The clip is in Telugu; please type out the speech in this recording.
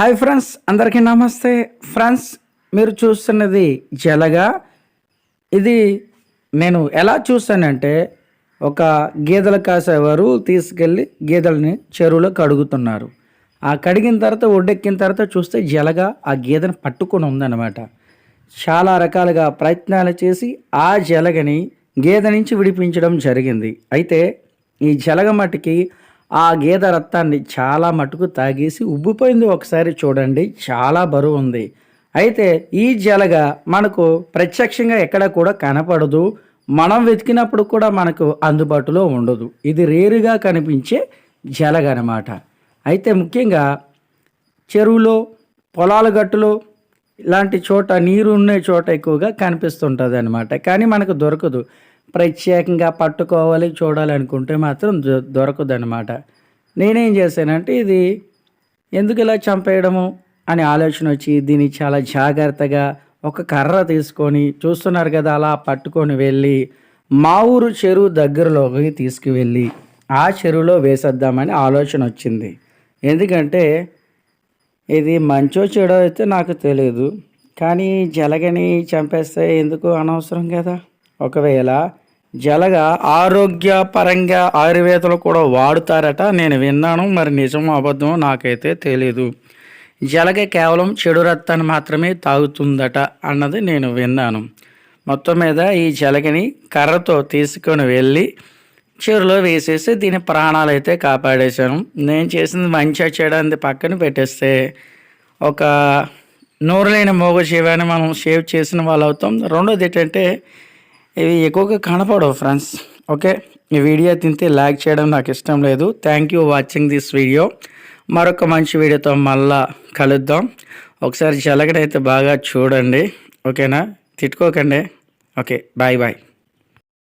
హాయ్ ఫ్రెండ్స్ అందరికీ నమస్తే. ఫ్రెండ్స్ మీరు చూస్తున్నది జలగా. ఇది నేను ఎలా చూస్తానంటే ఒక గేదెలు కాసేవారు తీసుకెళ్ళి గేదెలని చెరువులో కడుగుతున్నారు. ఆ కడిగిన తర్వాత ఒడ్డెక్కిన తర్వాత చూస్తే జలగా ఆ గేదెను పట్టుకొని ఉందన్నమాట. చాలా రకాలుగా ప్రయత్నాలు చేసి ఆ జలగని గేదె నుంచి విడిపించడం జరిగింది. అయితే ఈ జలగ మటుకి ఆ గేదె రక్తాన్ని చాలా మటుకు తాగేసి ఉబ్బిపోయింది ఒకసారి చూడండి. చాలా బరువు ఉంది. అయితే ఈ జలగ మనకు ప్రత్యక్షంగా ఎక్కడ కూడా కనపడదు. మనం వెతికినప్పుడు కూడా మనకు అందుబాటులో ఉండదు. ఇది రేరుగా కనిపించే జలగ అనమాట అయితే ముఖ్యంగా చెరువులో పొలాల గట్టులో ఇలాంటి చోట నీరు ఉండే చోట ఎక్కువగా కనిపిస్తుంటుంది అనమాట కానీ మనకు దొరకదు. ప్రత్యేకంగా పట్టుకోవాలి చూడాలి అనుకుంటే మాత్రం దొ- దొరకదు అనమాట నేనేం చేశానంటే ఇది ఎందుకు ఇలా చంపేయడము అని ఆలోచన వచ్చి దీన్ని చాలా జాగ్రత్తగా ఒక కర్ర తీసుకొని చూస్తున్నారు కదా అలా పట్టుకొని వెళ్ళి మా ఊరు చెరువు దగ్గరలోకి తీసుకువెళ్ళి ఆ చెరువులో వేసేద్దామని ఆలోచన వచ్చింది. ఎందుకంటే ఇది మంచో చెడో అయితే నాకు తెలియదు కానీ జలగని చంపేస్తే ఎందుకు అనవసరం కదా? ఒకవేళ జలగ ఆరోగ్య పరంగా కూడా వాడుతారట. నేను విన్నాను మరి నిజమో అబద్ధమో నాకైతే తెలీదు. జలగ కేవలం చెడు రక్తాన్ని మాత్రమే తాగుతుందట అన్నది నేను విన్నాను. మొత్తం మీద ఈ జలగని కర్రతో తీసుకొని వెళ్ళి చెరులో వేసేసి దీని ప్రాణాలు అయితే కాపాడేశాను. నేను చేసింది మంచిగా చేయడానికి పక్కన పెట్టేస్తే ఒక నోరులేని మోగ జీవాన్ని మనం షేవ్ చేసిన వాళ్ళు అవుతాం రెండోది ఏంటంటే ఇవి ఎక్కువగా కనపడవు ఫ్రెండ్స్ ఓకే ఈ వీడియో తింటే లైక్ చేయడం నాకు ఇష్టం లేదు. Thank you watching this video మరొక మంచి వీడియోతో మళ్ళా కలుద్దాం. ఒకసారి జలగడైతే బాగా చూడండి. ఓకేనా తిట్టుకోకండి. Okay bye bye